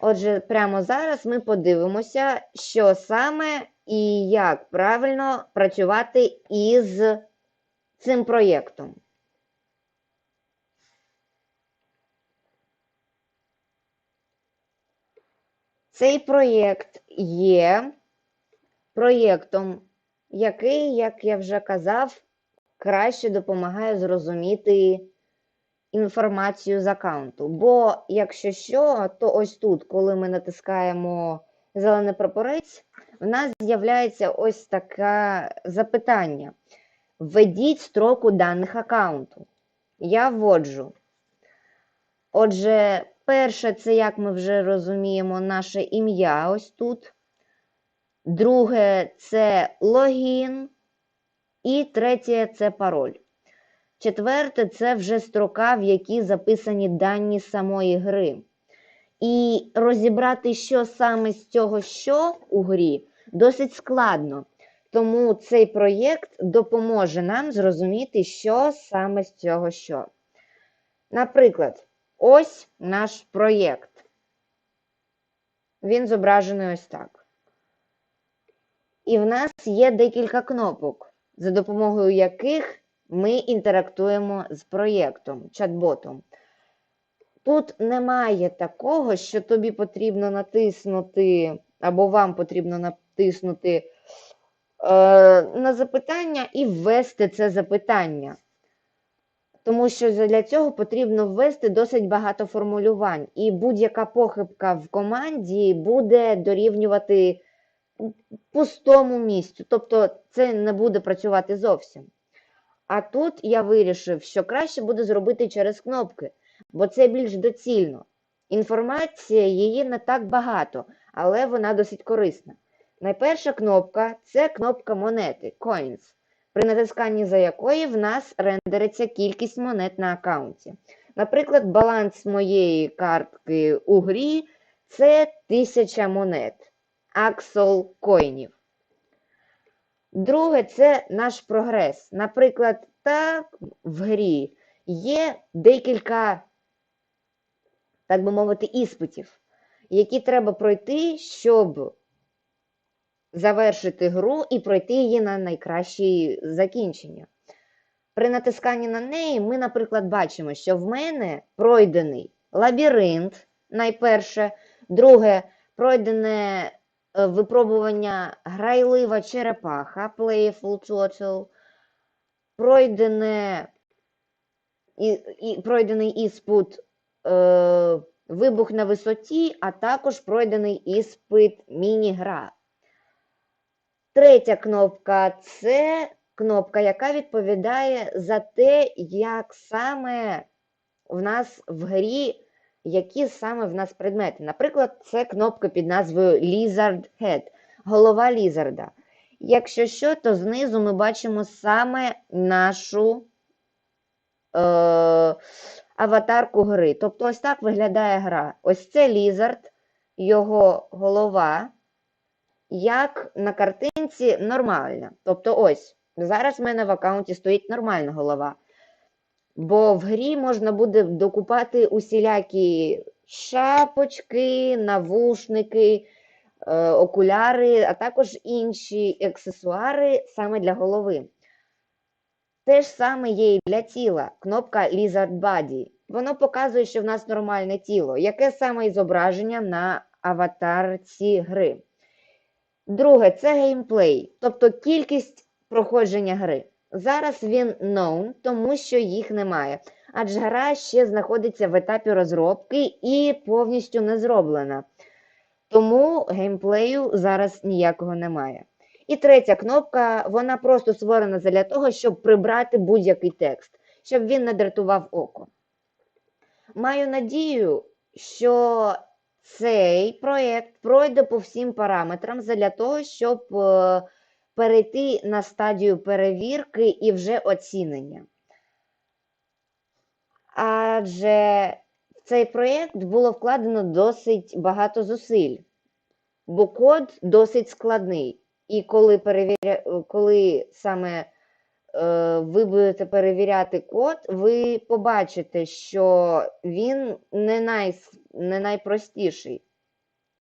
Отже, прямо зараз ми подивимося, що саме і як правильно працювати із цим проєктом. Цей проєкт є проєктом, який, як я вже казав, краще допомагає зрозуміти інформацію з аккаунту. Бо, якщо що, то ось тут, коли ми натискаємо зелений прапорець, в нас з'являється ось таке запитання. Введіть строку даних аккаунту. Я вводжу. Отже, перше, це, як ми вже розуміємо, наше ім'я ось тут. Друге це логін. І третє це пароль. Четверте це вже строка, в якій записані дані самої гри. І розібрати, що саме з цього що у грі, досить складно. Тому цей проєкт допоможе нам зрозуміти, що саме з цього що. Наприклад, ось наш проєкт. Він зображений ось так. І в нас є декілька кнопок, за допомогою яких ми інтерактуємо з проєктом, чат-ботом. Тут немає такого, що тобі потрібно натиснути, або вам потрібно натиснути е, на запитання і ввести це запитання. Тому що для цього потрібно ввести досить багато формулювань, і будь-яка похибка в команді буде дорівнювати пустому місцю. Тобто це не буде працювати зовсім. А тут я вирішив, що краще буде зробити через кнопки, бо це більш доцільно. Інформація її не так багато, але вона досить корисна. Найперша кнопка це кнопка монети Coins, при натисканні за якої в нас рендериться кількість монет на аккаунті. Наприклад, баланс моєї картки у грі це 1000 монет аксол коїнів. Друге, це наш прогрес. Наприклад, так в грі є декілька, так би мовити, іспитів, які треба пройти, щоб завершити гру і пройти її на найкраще закінчення. При натисканні на неї ми, наприклад, бачимо, що в мене пройдений лабіринт, найперше, друге, пройдене випробування грайлива черепаха, Playful Turtle, пройдене, і, і, пройдений іспит е, вибух на висоті, а також пройдений іспит міні-гра. Третя кнопка це кнопка, яка відповідає за те, як саме в нас в грі, які саме в нас предмети. Наприклад, це кнопка під назвою Lizard Head, голова лізарда. Якщо що, то знизу ми бачимо саме нашу е, аватарку гри. Тобто, ось так виглядає гра. Ось це лізард, його голова як на картинці нормальна. Тобто, ось, зараз в мене в аккаунті стоїть нормальна голова. Бо в грі можна буде докупати усілякі шапочки, навушники, е, окуляри, а також інші аксесуари саме для голови. Те ж саме є і для тіла, кнопка Lizard Body. Воно показує, що в нас нормальне тіло. Яке саме зображення на аватарці гри. Друге, це геймплей, тобто кількість проходження гри. Зараз він known, тому що їх немає. Адже гра ще знаходиться в етапі розробки і повністю не зроблена. Тому геймплею зараз ніякого немає. І третя кнопка, вона просто створена для того, щоб прибрати будь-який текст, щоб він не дратував око. Маю надію, що цей проєкт пройде по всім параметрам для того, щоб е, перейти на стадію перевірки і вже оцінення. Адже в цей проєкт було вкладено досить багато зусиль, бо код досить складний. І коли перевіря... коли саме е, ви будете перевіряти код, ви побачите, що він не, най... не найпростіший.